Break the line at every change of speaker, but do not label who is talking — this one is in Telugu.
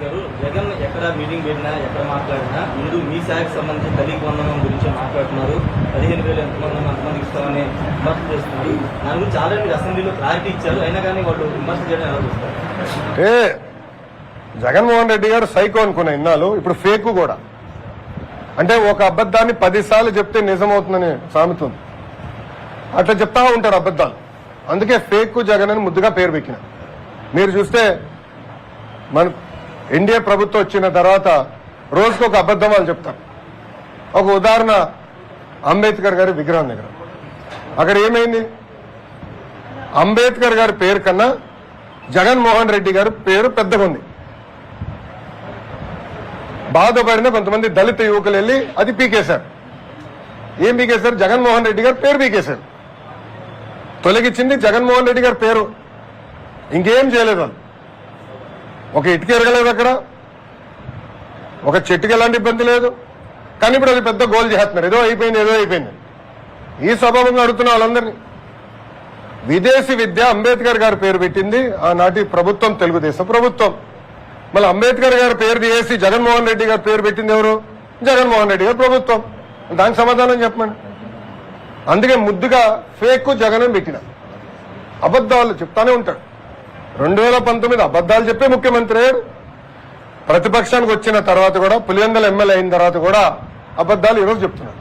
గారు జగన్ ఎక్కడ మీటింగ్ పెట్టినా ఎక్కడ మాట్లాడినా మీరు మీ శాఖకు సంబంధించి తల్లికి వందనం గురించి మాట్లాడుతున్నారు. పదిహేను వేలు ఎంతమంది అంతమంది ఇస్తామని విమర్శ చేస్తున్నారు. దాని గురించి ఆల్రెడీ మీరు అసెంబ్లీలో క్లారిటీ ఇచ్చారు. అయినా కానీ వాళ్ళు విమర్శ చేయడం ఎలా చూస్తారు?
అంటే జగన్మోహన్ రెడ్డి గారు సైకో అనుకున్న ఇన్నాళ్ళు ఇప్పుడు ఫేక్ కూడా. అంటే ఒక అబద్ధాన్ని పదిసార్లు చెప్తే నిజమవుతుందని సామెత ఉంది అట్లా చెప్తా ఉంటారు అబద్ధాలు. అందుకే ఫేక్ జగన్ అని ముద్దుగా పేరు పెట్టిన. మీరు చూస్తే మన ఎన్డీఏ ప్రభుత్వం వచ్చిన తర్వాత రోజుకు ఒక అబద్ధం వాళ్ళు చెప్తారు. ఒక ఉదాహరణ అంబేద్కర్ గారి విగ్రహం దగ్గర. అక్కడ ఏమైంది? అంబేద్కర్ గారి పేరు కన్నా జగన్మోహన్ రెడ్డి గారి పేరు పెద్దగా ఉంది. బాధపడిన కొంతమంది దళిత యువకులు వెళ్ళి అది పీకేశారు. ఏం పీకేశారు? జగన్మోహన్ రెడ్డి గారు పేరు పీకేశారు. తొలగించింది జగన్మోహన్ రెడ్డి గారి పేరు. ఇంకేం చేయలేదు వాళ్ళు. ఒక ఇటుక ఎరగలేదు అక్కడ. ఒక చెట్టుకి ఎలాంటి ఇబ్బంది లేదు. కానీ ఇప్పుడు అది పెద్ద గోల్ చేస్తున్నారు. ఏదో అయిపోయింది ఏదో అయిపోయింది. ఈ స్వభావంగా అడుగుతున్న వాళ్ళందరినీ. విదేశీ విద్య అంబేద్కర్ గారి పేరు పెట్టింది. ఆనాటి ప్రభుత్వం తెలుగుదేశం ప్రభుత్వం. మళ్ళీ అంబేద్కర్ గారి పేరు చేసి జగన్మోహన్ రెడ్డి గారి పేరు పెట్టింది ఎవరు? జగన్మోహన్ రెడ్డి గారు ప్రభుత్వం. దానికి సమాధానం చెప్పమని. అందుకే ముద్దుగా ఫేక్ జగన్ పెట్టిన. అబద్ధాలు చెప్తానే ఉంటాడు. రెండు వేల పంతొమ్మిది అబద్దాలు చెప్పే ముఖ్యమంత్రి అయ్యాడు ప్రతిపక్షానికి వచ్చిన తర్వాత కూడా పులివెందల ఎమ్మెల్యే అయిన తర్వాత కూడా అబద్ధాలు ఈరోజు
చెప్తున్నారు.